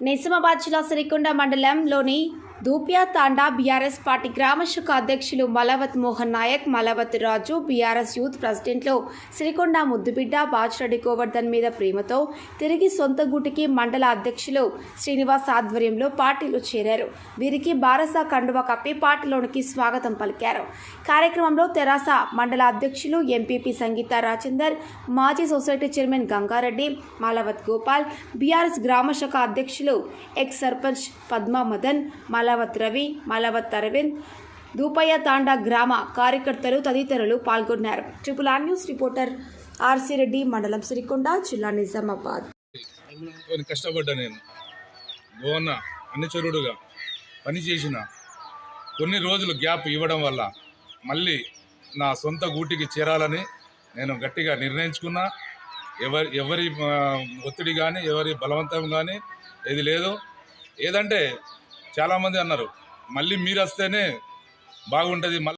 నిజామాబాద్ జిల్లా సిరికొండ మండలంలోని దూపియా తాండా BRS party గ్రామ శాఖ అధ్యక్షులు మలవత్ మోహన్ నాయక్ మలవత్ రాజు బీఆర్ఎస్ యూత్ ప్రెసిడెంట్లో సిరికొండ ముద్దుబిడ్డ బాచిరెడ్డి గోవర్ధన్ మీద ప్రేమతో తిరిగి సొంత గూటికి మండల అధ్యక్షులు శ్రీనివాస్ ఆధ్వర్యంలో పార్టీలో చేరారు. వీరికి బారస కండువ కప్పి పార్టీలోనికి స్వాగతం పలికారు. కార్యక్రమంలో తెరాస మండల అధ్యక్షులు ఎంపీపీ సంగీత రాజేందర్ మాజీ society chairman Gangareddy Malavath Gopal BRS గ్రామ శాఖ అధ్యక్షులు ఎక్స్ సర్పంచ్ పద్మా మదన్ మల మలవత్ రవి మలవత్ అరవింద్ దూపయ్య తాండా గ్రామ కార్యకర్తలు తదితరులు పాల్గొన్నారు. Triple R news reporter RC Reddy మండలం సిరికొండ జిల్లా నిజామాబాద్. కష్టపడ్డా నేను. గోవన్న అనుచరుడుగా పనిచేసిన కొన్ని రోజులు గ్యాప్ ఇవ్వడం వల్ల మళ్ళీ నా సొంత గూటికి చేరాలని నేను గట్టిగా నిర్ణయించుకున్నా. ఎవరి ఎవరి ఒత్తిడి కానీ ఎవరి బలవంతం కానీ ఏది లేదు. ఏదంటే చాలామంది అన్నారు. మళ్ళీ మీరు వస్తేనే బాగుంటుంది